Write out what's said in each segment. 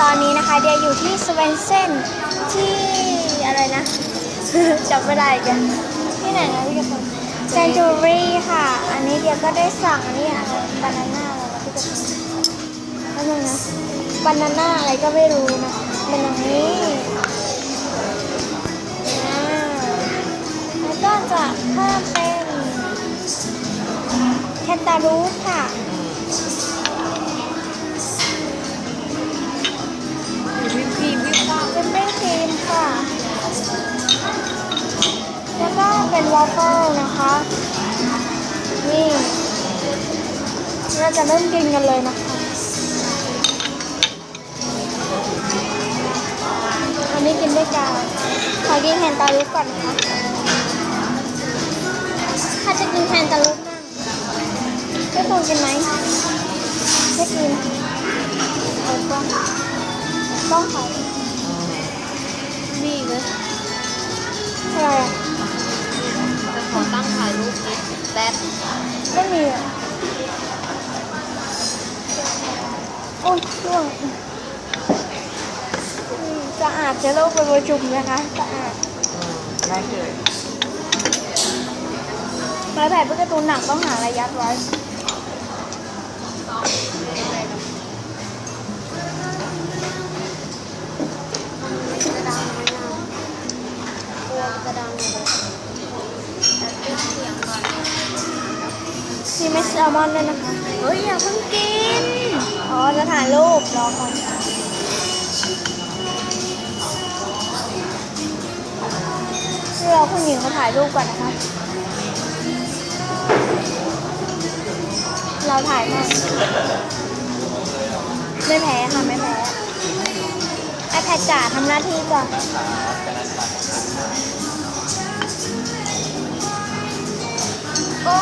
ตอนนี้นะคะเดียอยู่ที่สเวนเซนที่อะไรนะจำไม่ได้กันที่ไหนนะพี่กระตุนเซนจูรี่ค่ะ อันนี้เดียก็ได้สั่งอันนี้อะไรบานาน่าอะไรนะพี่กระตุนแล้วนึงนะบานาน่าอะไรก็ไม่รู้นะเป็นอย่างนี้แล้วก็จะเพิ่มเป็นแคนตาลูปค่ะ นะคะนี่เราจะเริ่มกินกันเลยนะคะ อันนี้กินด้วยกันขอกินแทนตาลุกก่อนนะคะถ้าจะกินแทนตาลุกนั่งก็ควรกินไหมไม่กินเอากล้องกล้องขอนี่เลย ตั้งถ่ายรูปนิดแดดไม่มีอะโอ้ยร่วงสะอาดจะโลกไปประชุมนะคะสะอาดได้เลยไม้ไผ่เพื่อการ์ตูนหนักต้องหาอะไรยัดไว้กระดังไหมอะกลัวกระดังเเม็ดแซลมอนด้วยนะคะ เฮ้ยอย่าเพิ่งกิน อ๋อจะถ่ายรูปรอก่อนเราผู้หญิงมาถ่ายรูปก่อนนะคะ เราถ่ายมาไม่แพ้ค่ะไม่แพ้ไอแพดจ๋าทำหน้าที่ก่อนโอ้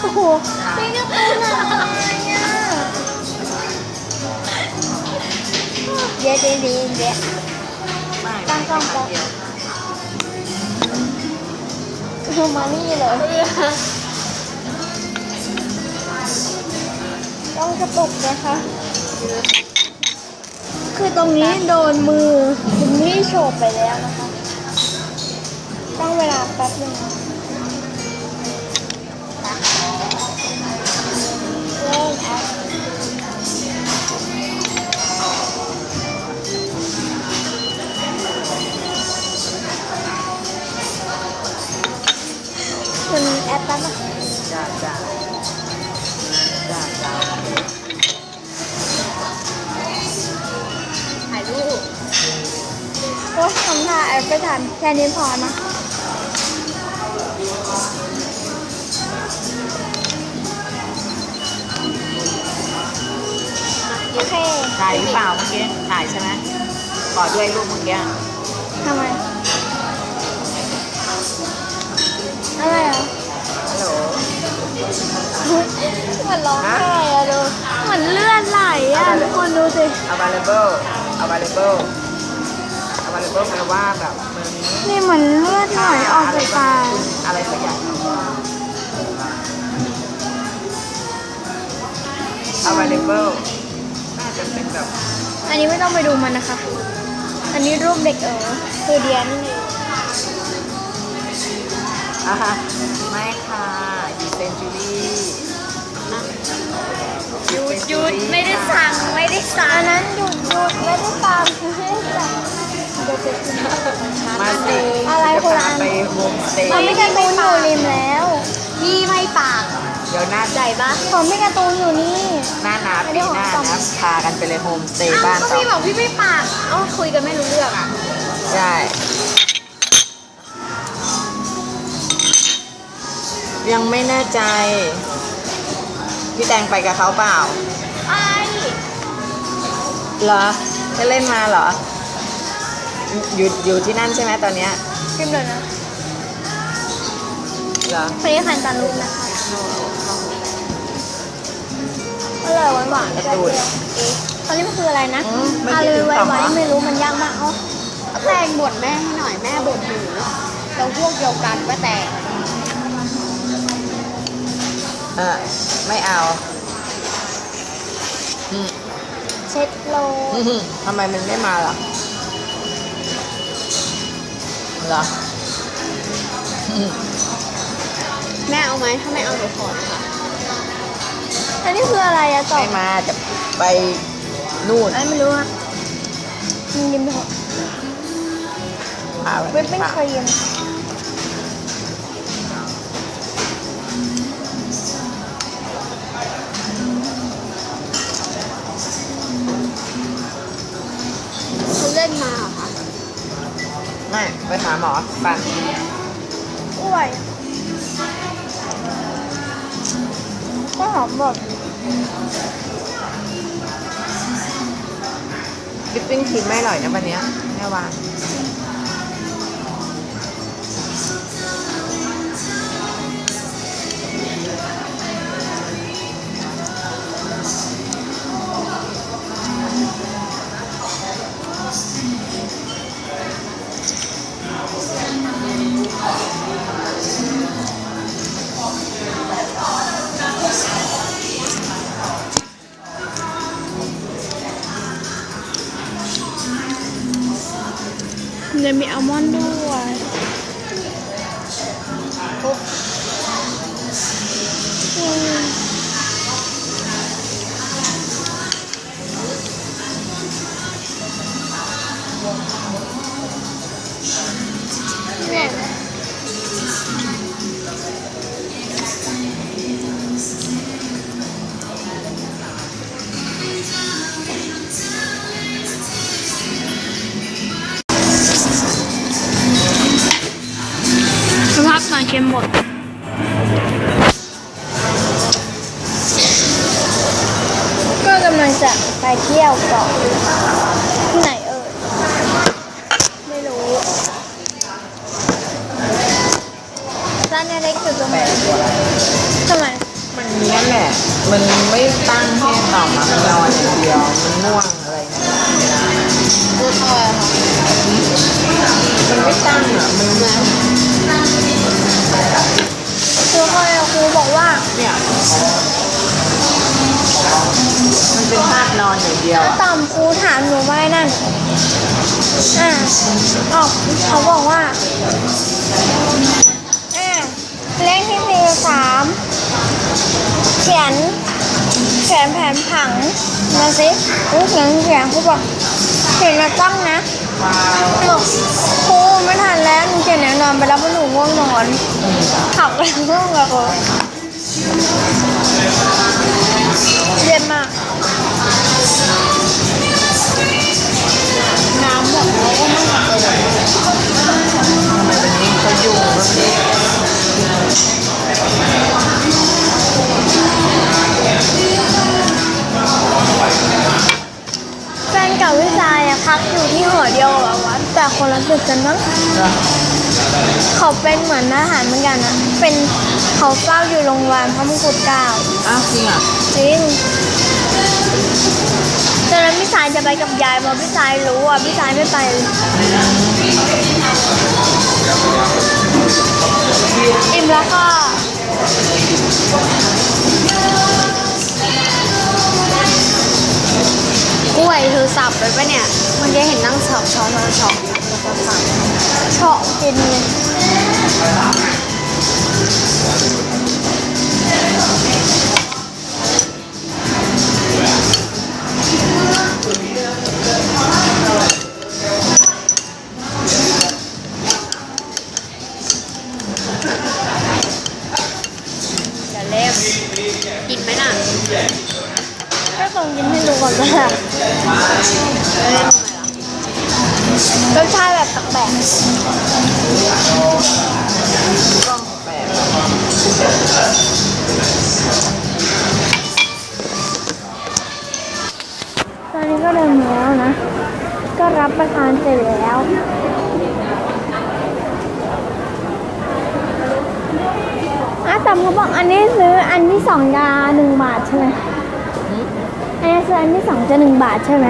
โอ้โหนี่ก็เป็นอะไรอะเดี๋ยวเดี๋ยวเดี๋ยวเดี๋ยวตั้งกล้องก่อนมานี่เลยต้องกระตุกนะคะ คือตรงนี้โดนมือคุณนี่โฉบไปแล้วนะคะ ต้องเวลาแป๊บนึง ทำท่าแอปไม่ทันแค่นี้พอนะโอเคถ่ายหรือเปล่าเมื่อกี้ถ่ายใช่ไหมขอด้วยรูปเมื่อกี้ทำไมอะไรอะฮัลโหลเหมือนร้องไห้อะดูเหมือนเลือดไหลอะทุกคนดูสิ available available available แปลว่าแบบมือนี้นี่เหมือนเลือดไหลออกจากตาอะไรสักอย่าง available น่าจะเป็นแบบอันนี้ไม่ต้องไปดูมันนะคะ อันนี้รูปเด็กเออคือเดียนนี่อะฮะไม่ค่ะอีเซนจูรี่หยุดหยุดไม่ได้สั่งไม่ได้สั่อังนนั้นหยุดหยุดไม่ได้ตาม มาสิอะไรจะคนละพาอัน ไปโฮมสเตย์ผมไม่การ์ตูนอยู่ริมแล้วพี่ไม่ปากเดี๋ยวหน้าใหญ่ปะผมไม่การ์ตูนอยู่นี่ หน้าหนาปีหน้านะพากันไปเลยโฮมสเตย์อ้าวบ้านก็ต่อพี่บอกพี่ไม่ปากเอ้าคุยกันไม่รู้เรื่องอะใช่ยังไม่แน่ใจ พี่แตงไปกับเขาเปล่า ไอ้เหรอจะเล่นมาเหรอ อยู่อยู่ที่นั่นใช่ไหมตอนเนี้ยริมเลยนะเหรอคนนี้คันตาลุกนะคะ อร่อยหวานหวานๆการ์ตูนเอ๊ะตอนนี้มันคืออะไรนะอืมไม่อะใช่ไรติ๊กไว้ต็อกไว้เหรอไม่รู้มันยากมากอ๋อแตงบ่นแม่ให้หน่อยแม่บ่นหนูเราพวกเดียวกันป้าแตงเออไม่เอาอืมเช็ดโล อื้อหือทำไมมันไม่มาล่ะ เหรออื้อแม่เอาไหมถ้าไม่เอาเดี๋ยวขอนะคะอันนี้คืออะไรอะต่อไม่มาจะไปนู่นอันไม่รู้อะมึงยิ้มไปเถอะพาไปวิปปิ้งครีมคุณเล่นมาเหรอคะ ไม่ไปหาหมอปันอ้วยก็หอมแบบวิปปิ้งครีมไม่อร่อยนะวันเนี้ยแม่วา งเล สภาพตอนเค็มหมดก็กำลังจะไปเที่ยวเกาะที่ไหนเอ่ยไม่รู้ร้านเล็กอยู่ตรงไหนทำไมมันเนี้ยแหละ มันไม่ตั้งให้ต่อมันนอนอย่างเดียว มันง่วงอะไรเงี้ยไม่ได้พูดเท่าไหร่คะมันไม่ตั้งอะมันนะ ครูเคยครูบอกว่าเนี่ยมันเป็นภาพนอนอย่างเดียวแล้วอะตอมครูถามหนูว่าไอ้นั่นอ่าออกเขาบอกว่าอ่าเลขที่สี่สามเขียนเขียนแผนผังมาสิรูเขียนเขียนครูบอกเขียนแล้วต้องนะบอกครูไม่ทันแล้วหนูเขียนแนวนอนไปแล้ว ง่วงนอนขับไปง่วงอะครูเย็นมาก น้ำหมดแล้วก็ไม่หมดเลยทำไมวันนี้เขายุ่งเรื่องนี้แฟนเก่าพี่ชายอะพักอยู่ที่หอเดียวกับวัดแต่คนละตึกกันมั้ง เหรอเขาเป็นเหมือนทหารเหมือนกันอะเป็นเขาเฝ้าอยู่โรงพยาบาลพระมงกุฎเกล้าอ้าวจริงอะจริงตอนนั้นพี่ชายจะไปกับยายพอพี่ชายรู้อะพี่ชายไม่ไปเลยอิ่มแล้วค่ะกล้วยเธอสับไปปะเนี่ยเมื่อกี้เห็นนั่งสับช้อนช้อนช้อนแล้วก็สับเฉาะกินเลย ก็ต้องกินให้ดูก่อนเล่นทำไมล่ะรสชาติแบบแปลกแปลกตอนนี้ก็เดินมาแล้วนะ ก็รับประทานเสร็จแล้ว อาต๋มเขาบอกอันนี้ซื้ออันที่สองยาหนึ่งบาทใช่ไหมอันนี้ซื้ออันที่สองจะหนึ่งบาทใช่ไหม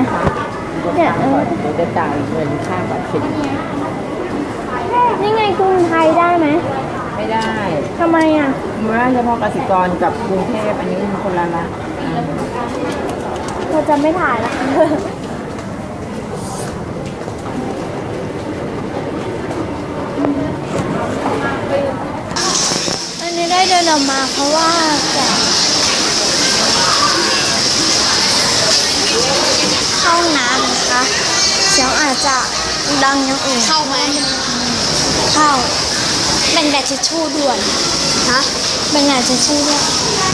เนี่ยเออเดี๋ยวจะจ่ายเงินค่าบัตรเครดิตนี่ไงกรุงไทยได้ไหมไม่ได้ทำไมอะเมื่อเฉพาะกสิกรกับกรุงเทพอันนี้มันคนละละเราจะไม่ถ่ายละ อันนี้ได้ เดินออกมาเพราะว่าจะเข้าห้องน้ำนะคะเสียงอาจจะดังอย่างอื่นเข้าไหมเข้าแบ่งแดดทิชชู่ด่วนฮะแบ่งแดดทิชชู่ด้วยเ